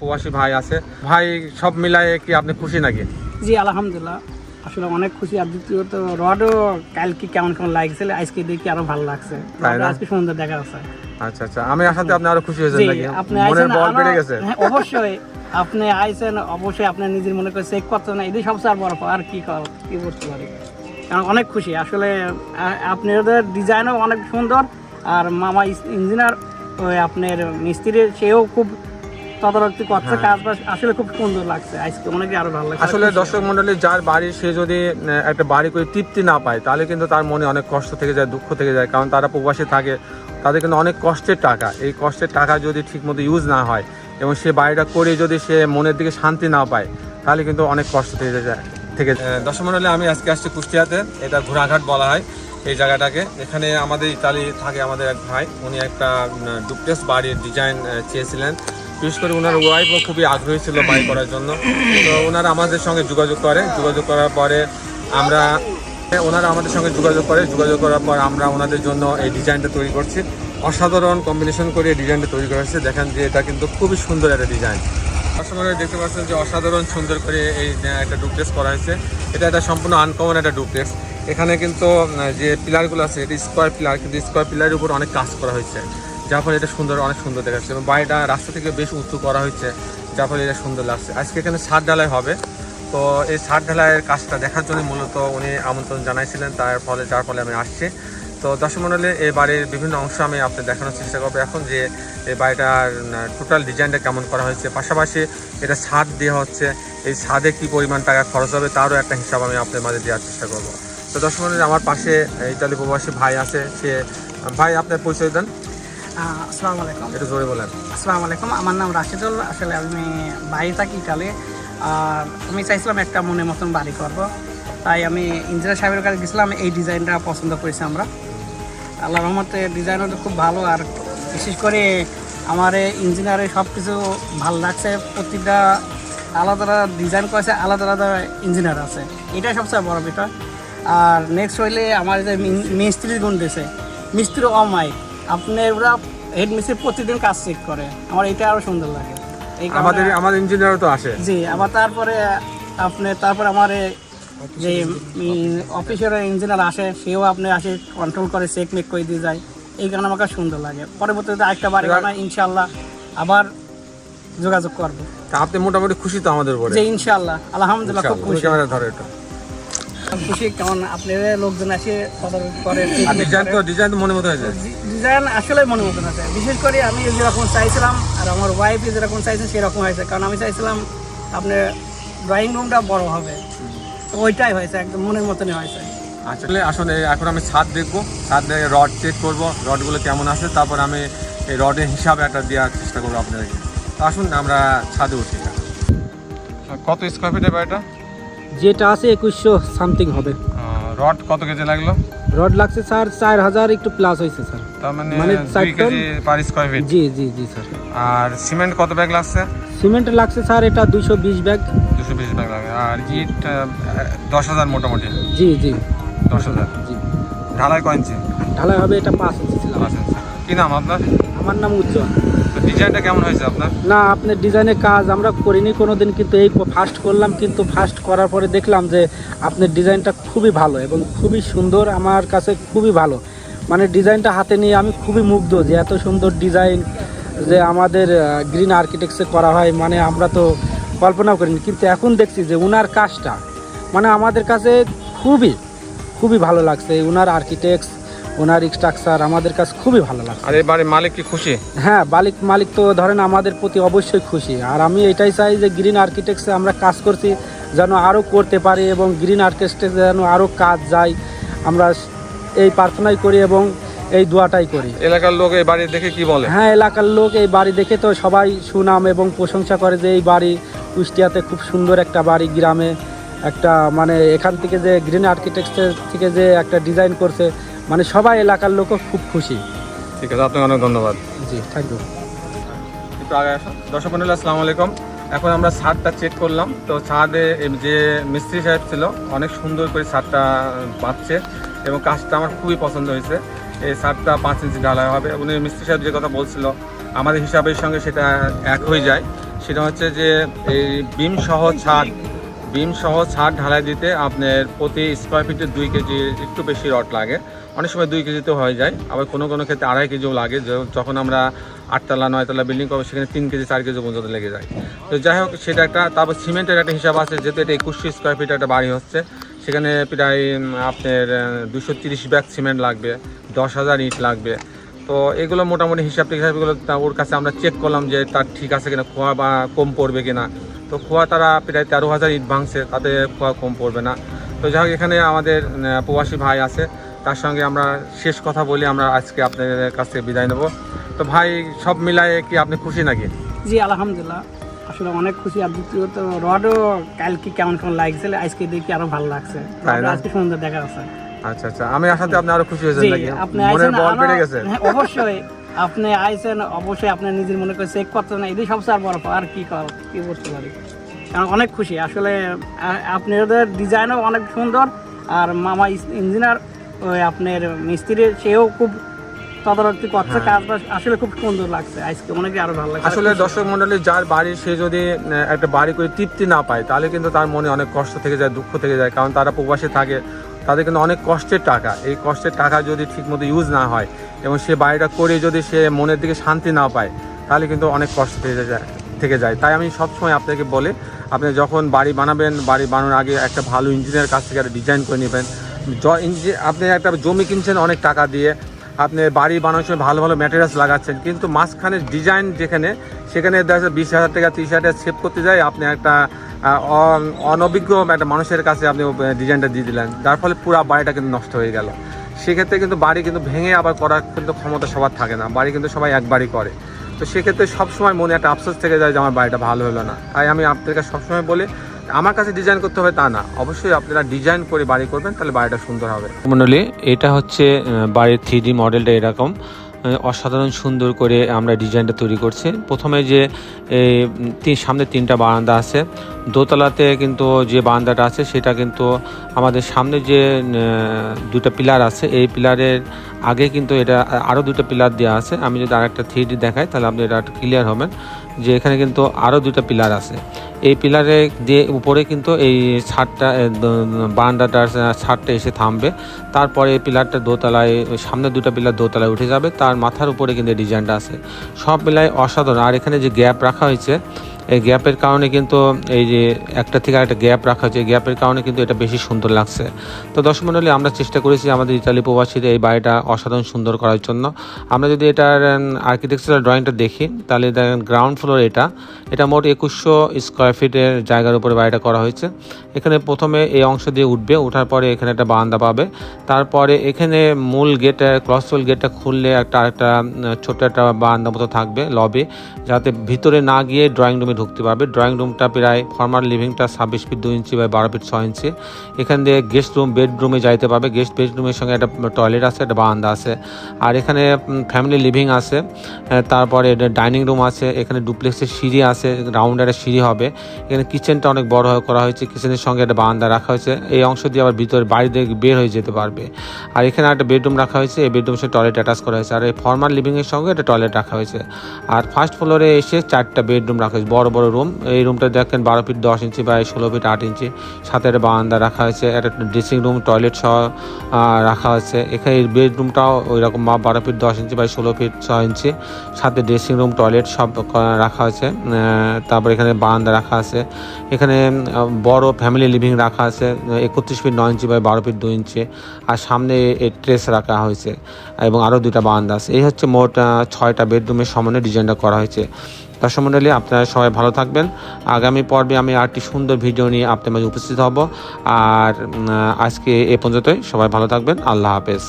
প্রবাসী ভাই আছে। ভাই সব মিলায়ে কি আপনি খুশি নাকি? জি আলহামদুলিল্লাহ। আসলে অনেক খুশি। আর দ্বিতীয়ত রডও কালকে কেমন কেমন লাগছিল আজকে দেখি আরও ভালো লাগছে। আজকে সুন্দর দেখা যাচ্ছে আচ্ছা আচ্ছা। আমি আসাতে আপনি আরও খুশি হয়েছেন নাকি? আপনি মনের বল বেড়ে গেছে। হ্যাঁ, অবশ্যই। আপনি আইছেন অবশ্যই আপনার নিজের মনে করে চেক করতে না। এটাই সবচেয়ে বড়। আর কি কি করতে পারি? কারণ অনেক খুশি। আসলে আপনাদের ডিজাইনও অনেক সুন্দর। আর মামা ইঞ্জিনিয়ার ওই আপনার মিস্ত্রি সেও খুব তদারকি করছে কাজ বাজ আসলে খুব সুন্দর লাগছে আজকে অনেকে আরও ভালো লাগছে। আসলে দর্শক মন্ডলী যার বাড়ি সে যদি একটা বাড়ি করে তৃপ্তি না পায় তাহলে কিন্তু তার মনে অনেক কষ্ট থেকে যায় দুঃখ থেকে যায় কারণ তারা প্রবাসী থাকে তাদের কিন্তু অনেক কষ্টের টাকা। এই কষ্টের টাকা যদি ঠিকমতো ইউজ না হয় এবং সে বাড়িটা করে যদি সে মনের দিকে শান্তি না পায় তাহলে কিন্তু অনেক কষ্ট থেকে যায় থেকে দর্শক মন্ডলী আমি আজকে আসছি কুষ্টিয়াতে এটা ঘোড়াঘাট বলা হয় এই জায়গাটাকে। এখানে আমাদের ইতালি থাকে আমাদের এক ভাই উনি একটা ডুপ্লেক্স বাড়ির ডিজাইন চেয়েছিলেন। বিশেষ করে ওনার ওয়াইফও খুবই আগ্রহী ছিল বাড়ি করার জন্য। তো ওনারা আমাদের সঙ্গে যোগাযোগ করে। যোগাযোগ করার পরে আমরা ওনারা আমাদের সঙ্গে যোগাযোগ করে। যোগাযোগ করার পর আমরা ওনাদের জন্য এই ডিজাইনটা তৈরি করছি। অসাধারণ কম্বিনেশন করে এই ডিজাইনটা তৈরি করা হয়েছে। দেখেন যে এটা কিন্তু খুবই সুন্দর একটা ডিজাইন কাস্টমাররা দেখতে পাচ্ছেন যে অসাধারণ সুন্দর করে এই একটা ডুপ্লেক্স করা হয়েছে। এটা একটা সম্পূর্ণ আনকমন একটা ডুপ্লেক্স এখানে কিন্তু যে পিলারগুলো আছে, এটা স্কোয়ার পিলার কিন্তু স্কোয়ার পিলারের উপর অনেক কাজ করা হয়েছে। যার ফলে এটা সুন্দর, অনেক সুন্দর দেখাচ্ছে এবং বাড়িটা রাস্তা থেকে বেশ উঁচু করা হয়েছে, যার ফলে এটা সুন্দর লাগছে। আজকে এখানে ছাদ ঢালাই হবে। তো এই ছাদ ঢালাইয়ের কাজটা দেখার জন্য মূলত উনি আমন্ত্রণ জানাইছিলেন, তার ফলে, যার ফলে আমি আসছি। তো দর্শক মণ্ডলে এই বাড়ির বিভিন্ন অংশ আমি আপনাদের দেখানোর চেষ্টা করব এখন যে এই বাড়িটার টোটাল ডিজাইনটা কেমন করা হয়েছে। পাশাপাশি এটা ছাদ দেওয়া হচ্ছে, এই ছাদে কি পরিমাণ টাকা খরচ হবে তারও একটা হিসাব আমি আপনার মাঝে দেওয়ার চেষ্টা করব। তো দর্শক আমার পাশে ইতালি প্রবাসী ভাই আছে, সে, ভাই, আপনার পরিচয় দেন। আসসালামু আলাইকুম। একটু জোরে বলেন। আসসালামু আলাইকুম আমার নাম রাশিদুল। আসলে আমি বাইরে থাকি ইটালি আর আমি চাইছিলাম একটা মনের মতন বাড়ি করব। তাই আমি ইঞ্জিনিয়ার সাহেবের কাছে গেছিলাম এই ডিজাইনটা পছন্দ করেছি আমরা। আল্লাহ রহমতে ডিজাইনটা খুব ভালো আর বিশেষ করে আমার ইঞ্জিনিয়ারের সব কিছু ভালো লাগছে। প্রতিটা আলাদা আলাদা ডিজাইন করেছে আলাদা আলাদা ইঞ্জিনিয়ার আছে। এটাই সবচেয়ে বড় বিষয়। আর নেক্সট হইলে আমার যে মিস্ত্রির গুণ দিয়েছে মিস্ত্রি অমায়িক। আপনার ওরা হেড মিস্ত্রি প্রতিদিন কাজ চেক করে। আমার এটা আরও সুন্দর লাগে। এই কারণে- আমাদের আমাদের ইঞ্জিনিয়ারও তো আসে। জি আবার তারপরে আপনি তারপরে আমার এ যে অফিসের ইঞ্জিনিয়ার আসে সেও আপনি আসে কন্ট্রোল করে চেক মেক করে দিয়ে যায়। এই কারণে আমাকে সুন্দর লাগে। পরবর্তীতে আরেকটা বাড়ি এবার- বানাই ইনশাল্লাহ আবার যোগাযোগ করব। তা আপনি মোটামুটি খুশি তো আমাদের উপরে। যে ইনশাল্লাহ আলহামদুলিল্লাহ খুব খুশি। ক্যামেরা ধরে খুব খুশি কারণ আপনারা লোকজন আসে তদারকি করে check আর make ডিজাইন। তো ডিজাইন তো মনে মতো হয়েছে ডিজাইন আসলে মনে মতন আছে বিশেষ করে আমি যেরকম চাইছিলাম আর আমার ওয়াইফ যেরকম চাইছে সেরকম হয়েছে। কারণ আমি চাইছিলাম আপনার ড্রয়িং রুমটা বড় হবে। তো ওইটাই হয়েছে একদম মনের মতনই হয়েছে। আসলে আসলে এখন আমি ছাদ দেখব। ছাদ দেখে রড চেক করব রডগুলো কেমন আছে তারপর আমি এই রডের হিসাবে একটা দেওয়ার চেষ্টা করব আপনাদেরকে। তো আসুন আমরা ছাদে উঠি। কত স্কোয়ার ফিটের বাড়িটা যেটা আছে একুশশো সামথিং হবে। রড কত কেজি লাগল? রড লাগছে স্যার চার হাজার একটু প্লাস হয়েছে স্যার। তার মানে মানে চার কেজি পার স্কোয়ার ফিট জি জি জি স্যার। আর সিমেন্ট কত ব্যাগ লাগছে? সিমেন্ট লাগছে স্যার এটা দুশো বিশ ব্যাগ। দুশো বিশ ব্যাগ লাগে। আর ইট দশ হাজার মোটামুটি? জি জি। দশ হাজার? জি। ঢালাই কয় ইঞ্চি? ঢালাই হবে এটা পাঁচ ইঞ্চি ছিল। কি নাম আপনার? আমার নাম উজ্জ্বল। ডিজাইনটা কেমন হয়েছে আপনার? না, আপনার ডিজাইনের কাজ আমরা করিনি কোনো দিন কিন্তু এই ফার্স্ট করলাম, কিন্তু ফার্স্ট করার পরে দেখলাম যে আপনার ডিজাইনটা খুবই ভালো এবং খুবই সুন্দর, আমার কাছে খুবই ভালো। মানে ডিজাইনটা হাতে নিয়ে আমি খুবই মুগ্ধ যে এত সুন্দর ডিজাইন যে আমাদের গ্রিন আর্কিটেক্টসে করা হয় মানে আমরা তো কল্পনাও করিনি। কিন্তু এখন দেখছি যে উনার কাজটা মানে আমাদের কাছে খুবই খুবই ভালো লাগছে। উনার আর্কিটেক্টস ওনার স্ট্রাকচার আমাদের কাছে খুবই ভালো লাগছে। আর এই বাড়ির মালিক কি খুশি? হ্যাঁ মালিক মালিক তো ধরেন আমাদের প্রতি অবশ্যই খুশি। আর আমি এটাই চাই যে গ্রিন আর্কিটেক্টসে আমরা কাজ করছি যেন আরও করতে পারি এবং গ্রিন আর্কিটেক্টে যেন আরও কাজ যায়। আমরা এই প্রার্থনাই করি এবং এই দোয়াটাই করি। এলাকার লোক এই বাড়ি দেখে কি বলে? হ্যাঁ এলাকার লোক এই বাড়ি দেখে তো সবাই সুনাম এবং প্রশংসা করে যে এই বাড়ি কুষ্টিয়াতে খুব সুন্দর একটা বাড়ি গ্রামে একটা মানে এখান থেকে যে গ্রিন আর্কিটেক্টের থেকে যে একটা ডিজাইন করছে মানে সবাই এলাকার লোকও খুব খুশি। ঠিক আছে আপনাকে অনেক ধন্যবাদ। জি থ্যাংক ইউ একটু আগে আসুন। দর্শক মন্ডলী আসসালামু আলাইকুম। এখন আমরা ছাদটা চেক করলাম। তো ছাদে যে মিস্ত্রি সাহেব ছিল অনেক সুন্দর করে ছাদটা বাঁধছে এবং কাজটা আমার খুবই পছন্দ হয়েছে। এই ছাদটা পাঁচ ইঞ্চি ঢালাই হবে। উনি মিস্ত্রি সাহেব যে কথা বলছিল আমাদের হিসাবের সঙ্গে সেটা এক হয়ে যায়। সেটা হচ্ছে যে এই বিম সহ ছাদ বিম সহ ছাদ ঢালাই দিতে আপনার প্রতি স্কোয়ার ফিটে দুই কেজি একটু বেশি রড লাগে। অনেক সময় দুই কেজিতে হয়ে যায়, আবার কোনো কোনো ক্ষেত্রে আড়াই কেজিও লাগে যখন আমরা আটতলা, নয়তলা বিল্ডিং করব, সেখানে তিন কেজি, চার কেজি পর্যন্ত লেগে যায়। তো যাই হোক, সেটা একটা, তারপর সিমেন্টের একটা হিসাব আছে, যেহেতু এটা একুশশো স্কোয়ার ফিট একটা বাড়ি হচ্ছে, সেখানে প্রায় আপনার দুশো তিরিশ ব্যাগ সিমেন্ট লাগবে, দশ হাজার ইট লাগবে। তো এগুলো মোটামুটি হিসাব টিসাবগুলো ওর কাছে আমরা চেক করলাম যে তার ঠিক আছে কিনা, খোয়া বা কম পড়বে কিনা। তো খোয়া তারা প্রায় তেরো হাজার ইট ভাঙছে, তাতে খোয়া কম পড়বে না। তো যাই হোক, এখানে আমাদের প্রবাসী ভাই আছে তার সঙ্গে আমরা শেষ কথা বলি আমরা আজকে আপনাদের কাছে বিদায় নেব। তো ভাই সব মিলায়ে কি আপনি খুশি নাকি? জি আলহামদুলিল্লাহ। আসলে অনেক খুশি। রডও কালকে কেমন কেমন লাগছিল আজকে দেখি আরও ভালো লাগছে। আজকে সুন্দর দেখা যাচ্ছে। আচ্ছা আচ্ছা। আমি আসাতে আপনি আরও খুশি হয়েছেন নাকি? আপনি মনের বল বেড়ে গেছে। হ্যাঁ, অবশ্যই। আপনি আইছেন অবশ্যই আপনার নিজের মনে করে চেক করতে না এটাই সবচেয়ে বড়। আর কি কর কি বলতে পারি? কারণ অনেক খুশি। আসলে আপনাদের ডিজাইনও অনেক সুন্দর। আর মামা ইঞ্জিনিয়ার ওই আপনার মিস্ত্রি সেও খুব তদারকি করছে হ্যাঁ। কাজ আসলে খুব সুন্দর লাগছে আজকে অনেক আরও ভালো লাগছে। আসলে দর্শক মন্ডলী যার বাড়ি সে যদি একটা বাড়ি করে তৃপ্তি না পায় তাহলে কিন্তু তার মনে অনেক কষ্ট থেকে যায় দুঃখ থেকে যায় কারণ তারা প্রবাসে থাকে তাদের কিন্তু অনেক কষ্টের টাকা। এই কষ্টের টাকা যদি ঠিকমতো ইউজ না হয় এবং সে বাড়িটা করে যদি সে মনের দিকে শান্তি না পায় তাহলে কিন্তু অনেক কষ্ট থেকে যায় থেকে যায়। তাই আমি সবসময় আপনাকে বলি আপনি যখন বাড়ি বানাবেন বাড়ি বানানোর আগে একটা ভালো ইঞ্জিনিয়ার কাছ থেকে একটা ডিজাইন করে নেবেন আপনি একটা জমি কিনছেন অনেক টাকা দিয়ে, আপনি বাড়ি বানানোর সময় ভালো ভালো ম্যাটেরিয়ালস লাগাচ্ছেন, কিন্তু মাঝখানে ডিজাইন যেখানে, সেখানে দেখা যাচ্ছে বিশ হাজার টাকা, তিরিশ হাজার টাকা সেভ করতে যায়, আপনি একটা অন- অনভিজ্ঞ একটা মানুষের কাছে আপনি ডিজাইনটা দিয়ে দিলেন। যার ফলে পুরো বাড়িটা কিন্তু নষ্ট হয়ে গেল। সেক্ষেত্রে কিন্তু বাড়ি কিন্তু ভেঙে আবার করার কিন্তু ক্ষমতা সবার থাকে না। বাড়ি কিন্তু সবাই একবারই করে। তো সেক্ষেত্রে সবসময় মনে একটা আফসোস থেকে যায় যে আমার বাড়িটা ভালো হলো না। তাই আমি আপনাদেরকে সবসময় বলি আমার কাছে ডিজাইন করতে হবে তা না। অবশ্যই আপনারা ডিজাইন করে বাড়ি করবেন, তাহলে বাড়িটা সুন্দর হবে। মন্ডলী, এটা হচ্ছে বাড়ির থ্রি মডেলটা এরকম। অসাধারণ সুন্দর করে আমরা ডিজাইনটা তৈরি করছি। প্রথমে যে সামনে তিনটা বারান্দা আছে। দোতলাতে কিন্তু যে বারান্দাটা আছে, সেটা কিন্তু আমাদের সামনে যে দুটো পিলার আছে, এই পিলারের আগে কিন্তু এটা আরও দুটো পিলার দেওয়া আছে। আমি যদি আরেকটা থ্রি ডি দেখাই, তাহলে আপনি এটা ক্লিয়ার হবেন যে এখানে কিন্তু আরও দুটো পিলার আছে। এই পিলারে দিয়ে উপরে কিন্তু এই ছাদটা বারান্দাটার ছাদটা এসে থামবে। তারপরে এই পিলারটা দোতলায়, সামনে দুটো পিলার দোতলায় উঠে যাবে। তার মাথার উপরে কিন্তু ডিজাইনটা আছে। সব মিলায় অসাধারণ। আর এখানে যে গ্যাপ রাখা হয়েছে এই গ্যাপের কারণে কিন্তু এই যে একটা থেকে একটা গ্যাপ রাখা হয়েছে গ্যাপের কারণে কিন্তু এটা বেশি সুন্দর লাগছে। তো দর্শক মণ্ডলী আমরা চেষ্টা করেছি আমাদের ইতালি প্রবাসীদের এই বাড়িটা অসাধারণ সুন্দর করার জন্য। আমরা যদি এটার আর্কিটেকচারাল ড্রয়িংটা দেখি তাহলে দেখেন গ্রাউন্ড ফ্লোর এটা। এটা মোট একুশশো স্কোয়ার ফিটের জায়গার উপরে বাড়িটা করা হয়েছে। এখানে প্রথমে এই অংশ দিয়ে উঠবে ওঠার পরে এখানে একটা বারান্দা পাবে। তারপরে এখানে মূল গেটে ক্রসওয়েল গেটটা খুললে একটা উম, ছোট্ট একটা বারান্দা মতো থাকবে লবে যাতে ভিতরে না গিয়ে ড্রয়িং রুমে ঢুকতে পারবে। ড্রয়িং রুমটা প্রায় ফর্মাল লিভিংটা ছাব্বিশ ফিট দুই ইঞ্চি বা বারো ফিট ছয় ইঞ্চি এখান দিয়ে গেস্ট রুম বেডরুমে যাইতে পারবে। গেস্ট বেডরুমের সঙ্গে একটা টয়লেট আছে, একটা বারান্দা আছে। আর এখানে ফ্যামিলি লিভিং আছে। তারপরে ডাইনিং রুম আছে। এখানে ডুপ্লেক্সের সিঁড়ি আছে রাউন্ড একটা সিঁড়ি হবে। এখানে কিচেনটা অনেক বড় করা হয়েছে। কিচেনের সঙ্গে একটা বারান্দা রাখা হয়েছে। এই অংশ দিয়ে আবার ভিতরে বাড়ি দিয়ে বের হয়ে যেতে পারবে। আর এখানে একটা বেডরুম রাখা হয়েছে। এই বেডরুমের সঙ্গে টয়লেট অ্যাটাচ করা হয়েছে। আর এই ফর্মাল লিভিংয়ের সঙ্গে একটা টয়লেট রাখা হয়েছে। আর ফার্স্ট ফ্লোরে এসে চারটা বেডরুম রাখা হয়েছে। বড় বড় বড় রুম এই রুমটা দেখেন বারো ফিট দশ ইঞ্চি বা ষোলো ফিট আট ইঞ্চি সাথে একটা বারান্দা রাখা হয়েছে, একটা ড্রেসিং রুম টয়লেট সহ রাখা হয়েছে। এখানে বেডরুমটাও ওই রকম বারো ফিট দশ ইঞ্চি বা ষোলো ফিট ছ ইঞ্চি সাথে ড্রেসিং রুম টয়লেট সব রাখা হয়েছে। তারপর এখানে বারান্দা রাখা আছে। এখানে বড় ফ্যামিলি লিভিং রাখা আছে, একত্রিশ ফিট নয় ইঞ্চি বা বারো ফিট দুই ইঞ্চি আর সামনে ট্রেস রাখা হয়েছে। এবং আরও দুটা বারান্দা আছে। এই হচ্ছে মোট ছয়টা বেডরুমের সমানে ডিজাইনটা করা হয়েছে। দর্শক মণ্ডলী আপনারা সবাই ভালো থাকবেন। আগামী পর্বে আমি আরেকটি সুন্দর ভিডিও নিয়ে আপনার মাঝে উপস্থিত হব। আর আজকে এ পর্যন্তই। সবাই ভালো থাকবেন। আল্লাহ হাফেজ।